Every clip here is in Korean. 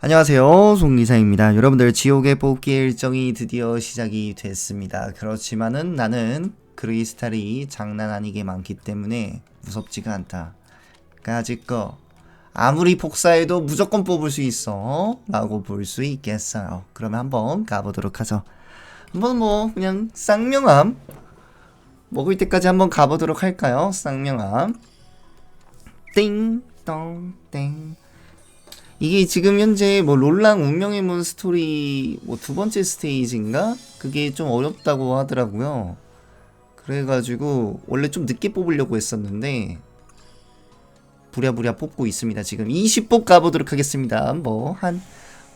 안녕하세요. 송기사입니다. 여러분들 지옥의 뽑기 일정이 드디어 시작이 됐습니다. 그렇지만은 나는 크리스탈이 장난 아니게 많기 때문에 무섭지가 않다. 까짓 거 아무리 복사해도 무조건 뽑을 수 있어 라고 볼 수 있겠어요. 그러면 한번 가보도록 하죠. 한번 뭐 그냥 쌍명함 먹을 때까지 한번 가보도록 할까요? 쌍명함 띵 똥 땡 이게 지금 현재 뭐 롤랑 운명의 문 스토리 뭐 두 번째 스테이지인가? 그게 좀 어렵다고 하더라고요. 그래가지고 원래 좀 늦게 뽑으려고 했었는데 부랴부랴 뽑고 있습니다. 지금 20뽑 가보도록 하겠습니다. 뭐 한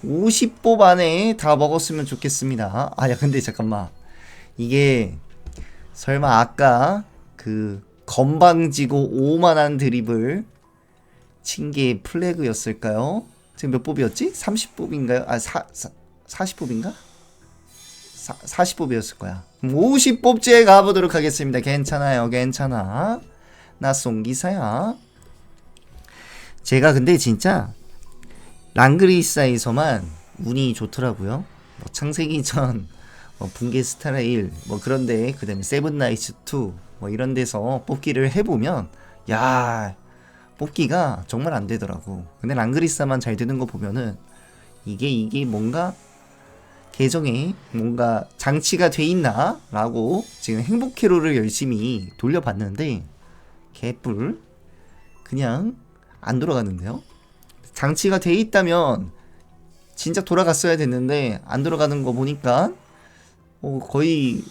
50뽑 안에 다 먹었으면 좋겠습니다. 아 야 근데 잠깐만 이게 설마 아까 그 건방지고 오만한 드립을 친 게 플래그였을까요? 지금 몇 뽑이었지? 30뽑인가요? 아, 사, 사, 40뽑인가? 사, 40뽑이었을 거야. 50뽑째 가보도록 하겠습니다. 괜찮아요, 괜찮아. 나 송기사야. 제가 근데 진짜 랑그리사에서만 운이 좋더라고요. 뭐 창세기 전, 뭐 붕괴 스타라일, 뭐 그런데 그 다음에 세븐나이츠 2, 뭐 이런 데서 뽑기를 해보면, 야 뽑기가 정말 안 되더라고. 근데 랑그리사만 잘 되는 거 보면은 이게 이게 뭔가 계정에 뭔가 장치가 돼 있나? 라고 지금 행복 회로를 열심히 돌려봤는데 개뿔 그냥 안 돌아가는데요? 장치가 돼 있다면 진짜 돌아갔어야 됐는데 안 돌아가는 거 보니까 어, 거의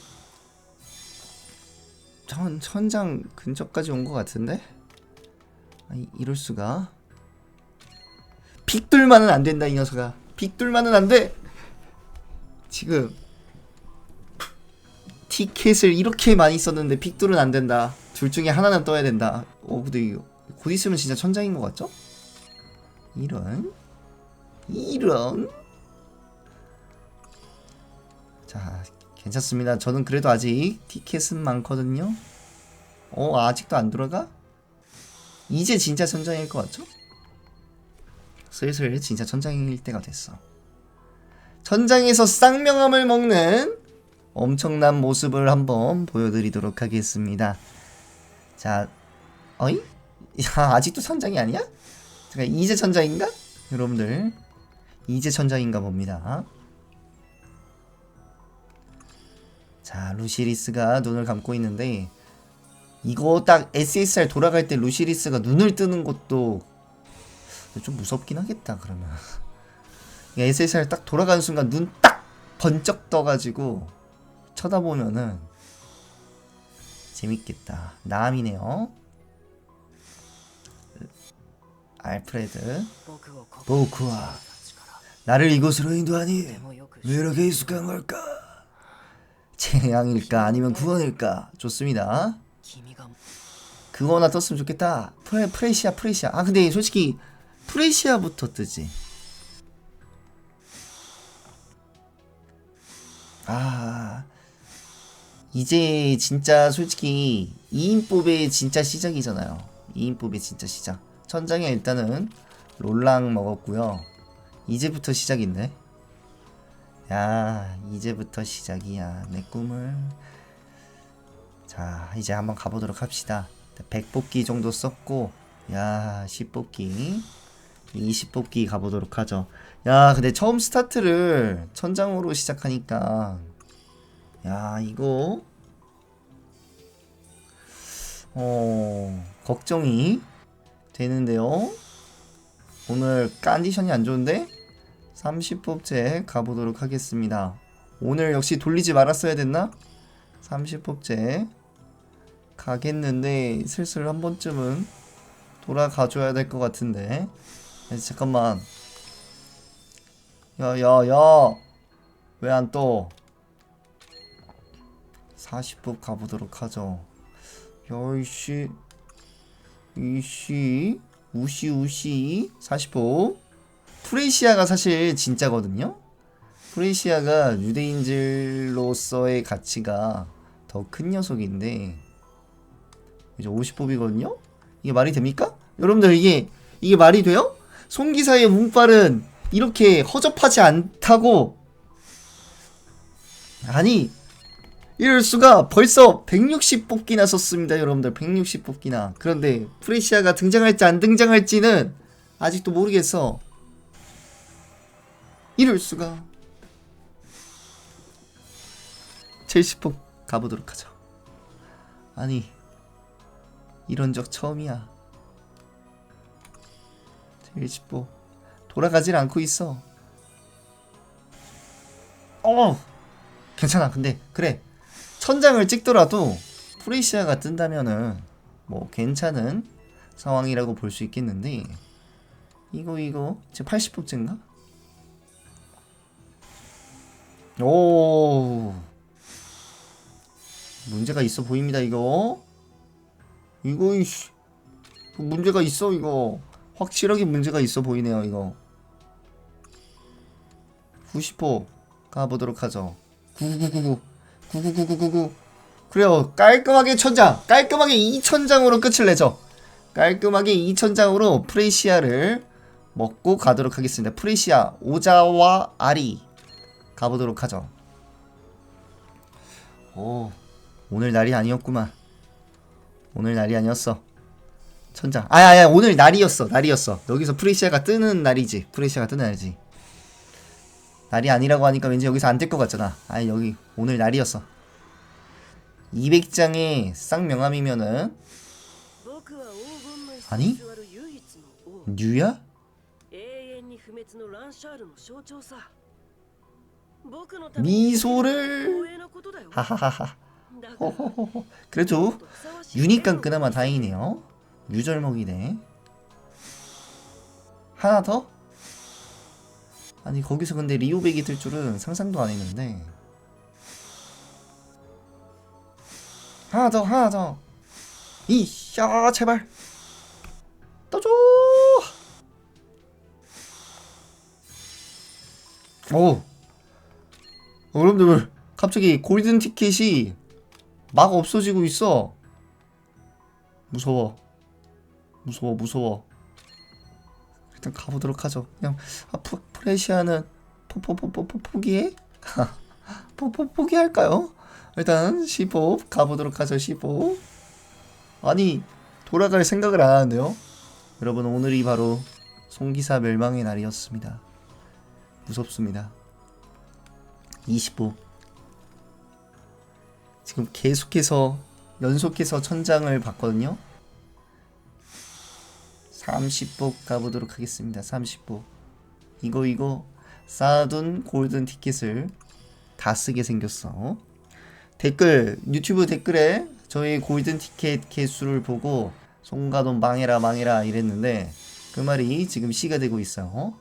천, 천장 근처까지 온 것 같은데? 아니, 이럴 수가. 빅돌만은 안 된다 이 녀석아. 빅돌만은 안 돼. 지금 티켓을 이렇게 많이 썼는데 빅돌은 안 된다. 둘 중에 하나는 떠야 된다. 어 근데 이거 곧 있으면 진짜 천장인 것 같죠? 이런 이런 자 괜찮습니다. 저는 그래도 아직 티켓은 많거든요. 어 아직도 안 돌아가? 이제 진짜 천장일 것 같죠? 슬슬 진짜 천장일 때가 됐어. 천장에서 쌍명함을 먹는 엄청난 모습을 한번 보여드리도록 하겠습니다. 자, 어이? 야, 아직도 천장이 아니야? 잠깐, 이제 천장인가? 여러분들, 이제 천장인가 봅니다. 자, 루시리스가 눈을 감고 있는데, 이거 딱 SSR 돌아갈 때 루시리스가 눈을 뜨는 것도 좀 무섭긴 하겠다 그러면. SSR 딱 돌아가는 순간 눈 딱 번쩍 떠가지고 쳐다보면은 재밌겠다. 남이네요. 알프레드 보쿠아 나를 이곳으로 인도하니 왜 이렇게 익숙한 걸까? 재앙일까 아니면 구원일까? 좋습니다 그거나 떴으면 좋겠다. 프레, 프레시아, 프레시아. 아, 근데 솔직히 프레시아부터 뜨지. 아, 이제 진짜 솔직히 2인법의 진짜 시작이잖아요. 2인법의 진짜 시작. 천장에 일단은 롤랑 먹었고요. 이제부터 시작인데. 야, 이제부터 시작이야. 내 꿈을. 자, 이제 한번 가보도록 합시다. 100뽑기 정도 썼고, 야, 10뽑기, 20뽑기 가보도록 하죠. 야, 근데 처음 스타트를 천장으로 시작하니까, 야, 이거, 어, 걱정이 되는데요. 오늘 컨디션이 안 좋은데? 30뽑째 가보도록 하겠습니다. 오늘 역시 돌리지 말았어야 됐나? 30뽑째 가겠는데 슬슬 한 번쯤은 돌아가줘야 될 것 같은데. 잠깐만. 야야야! 왜 안 떠? 40분 가보도록 하죠. 야이씨 이씨 우시 우시 40분. 프레시아가 사실 진짜거든요? 프레시아가 유대인들로서의 가치가 더 큰 녀석인데 이제 50뽑이거든요? 이게 말이 됩니까? 여러분들 이게 이게 말이 돼요? 송기사의 운빨은 이렇게 허접하지 않다고 아니 이럴 수가 벌써 160 뽑기나 썼습니다 여러분들 160 뽑기나 그런데 프레시아가 등장할지 안 등장할지는 아직도 모르겠어 이럴 수가 70뽑 가보도록 하죠 아니 이런 적 처음이야. 70뽑 돌아가질 않고 있어. 어 괜찮아. 근데 그래. 천장을 찍더라도 프레시아가 뜬다면은 뭐 괜찮은 상황이라고 볼 수 있겠는데. 이거 이거. 지금 80뽑째인가? 오! 문제가 있어 보입니다 이거 이거 이씨. 문제가 있어 이거. 확실하게 문제가 있어 보이네요 이거. 90호 가보도록 하죠. 9999 999999 그래요. 깔끔하게 천장. 깔끔하게 2천장으로 끝을 내죠. 깔끔하게 2천장으로 프레시아를 먹고 가도록 하겠습니다. 프레시아 오자와 아리. 가보도록 하죠. 오 오늘 날이 아니었구만 오늘 날이 아니었어. 천장. 아야, 아야, 오늘 날이었어. 날이었어. 여기서 프리시아가 뜨는 날이지. 프리시아가 뜨는 날이지. 날이 아니라고 하니까 왠지 여기서 안 될 것 같잖아. 아, 여기, 오늘 날이었어. 200장의 쌍명함이면은. 아니? 뉴야? 미소를 하하하하 어, 어, 어, 그래도 유니깐 그나마 다행이네요. 유절목이네. 하나 더? 아니 거기서 근데 리오백이 될 줄은 상상도 안 했는데. 하나 더, 하나 더. 이야 아, 제발. 떠줘. 오. 얼음 눈물 갑자기 골든 티켓이 막 없어지고 있어. 무서워. 무서워 무서워. 일단 가보도록 하죠. 그냥 아, 프, 프레시아는 포포 포 포 포기해? 포 포 포기할까요? 일단 15 가보도록 하죠 15 아니 돌아갈 생각을 안 하는데요? 여러분 오늘이 바로 송기사 멸망의 날이었습니다. 무섭습니다. 25 지금 계속해서 연속해서 천장을 봤거든요. 30복 가보도록 하겠습니다. 30복. 이거 이거. 쌓아둔 골든 티켓을 다 쓰게 생겼어. 댓글 유튜브 댓글에 저희 골든 티켓 개수를 보고 송가돈 망해라 망해라 이랬는데 그 말이 지금 시가 되고 있어요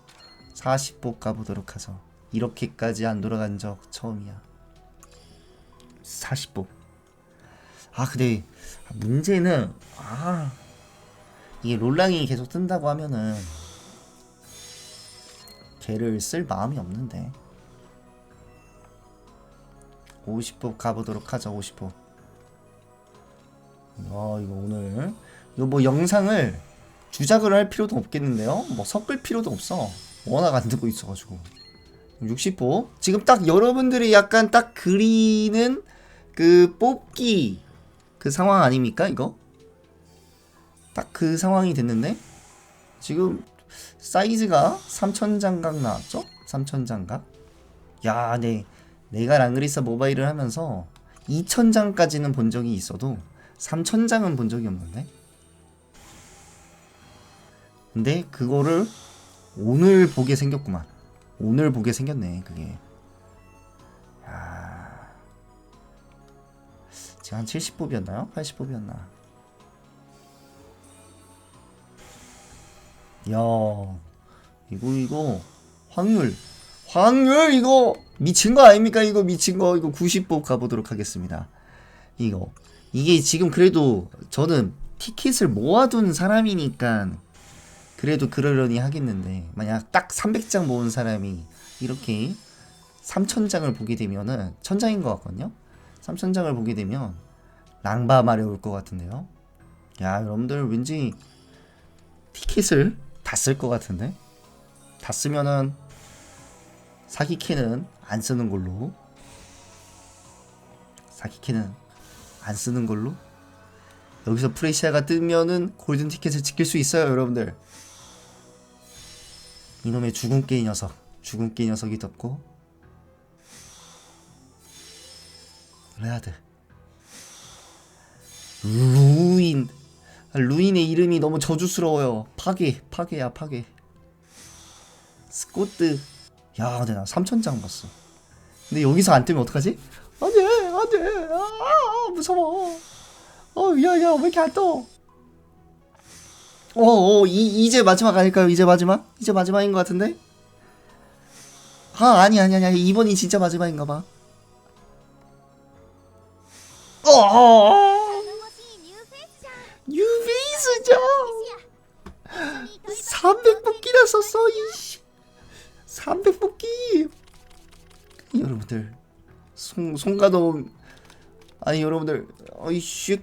40복 가보도록 하죠 이렇게까지 안 돌아간 적 처음이야 40복 아 근데 문제는 아 이게 롤랑이 계속 뜬다고 하면은 걔를 쓸 마음이 없는데. 50법 가보도록 하자 50법 아 이거 오늘. 이거 뭐 영상을 주작을 할 필요도 없겠는데요? 뭐 섞을 필요도 없어. 워낙 안 뜨고 있어가지고. 60보 지금 딱 여러분들이 약간 딱 그리는 그 뽑기 그 상황 아닙니까 이거? 딱 그 상황이 됐는데 지금 사이즈가 3000장각 나왔죠? 3000장각? 야 네. 내가 랑그리사 모바일을 하면서 2000장까지는 본 적이 있어도 3000장은 본 적이 없는데? 근데 그거를 오늘 보게 생겼구만. 오늘 보게 생겼네 그게 지금 한 70뽑이었나요? 80뽑이었나? 야 이거 이거 확률. 확률 이거 미친 거 아닙니까? 이거 미친 거. 이거 90뽑 가보도록 하겠습니다. 이거. 이게 지금 그래도 저는 티켓을 모아둔 사람이니까 그래도 그러려니 하겠는데 만약 딱 300장 모은 사람이 이렇게 3000장을 보게 되면은 천장인 것 같거든요 3000장을 보게 되면 랑바 마려울 것 같은데요? 야 여러분들 왠지 티켓을 다 쓸 것 같은데? 다 쓰면은 사기캐는 안 쓰는 걸로? 사기캐는 안 쓰는 걸로? 여기서 프레시아가 뜨면은 골든 티켓을 지킬 수 있어요 여러분들. 이놈의 깨이 녀석 깨이 녀석이 떴고 레아드 루인. 아, 루인의 이름이 너무 저주스러워요. 파괴 파괴야 파괴. 스코트. 야 근데 나 3천장 봤어. 근데 여기서 안 뜨면 어떡하지? 안돼 안돼. 아 무서워. 어 야야 왜 이렇게 안떠? 어어 이제 마지막 아닐까요? 이제 마지막? 이제 마지막인 것 같은데? 아 아니 아니 아니. 이번이 진짜 마지막인가 봐 어. 뉴페이스죠. 300뽑기나 썼어. 이씨. 300뽑기. 여러분들 손 손가도 아니 여러분들 어이씨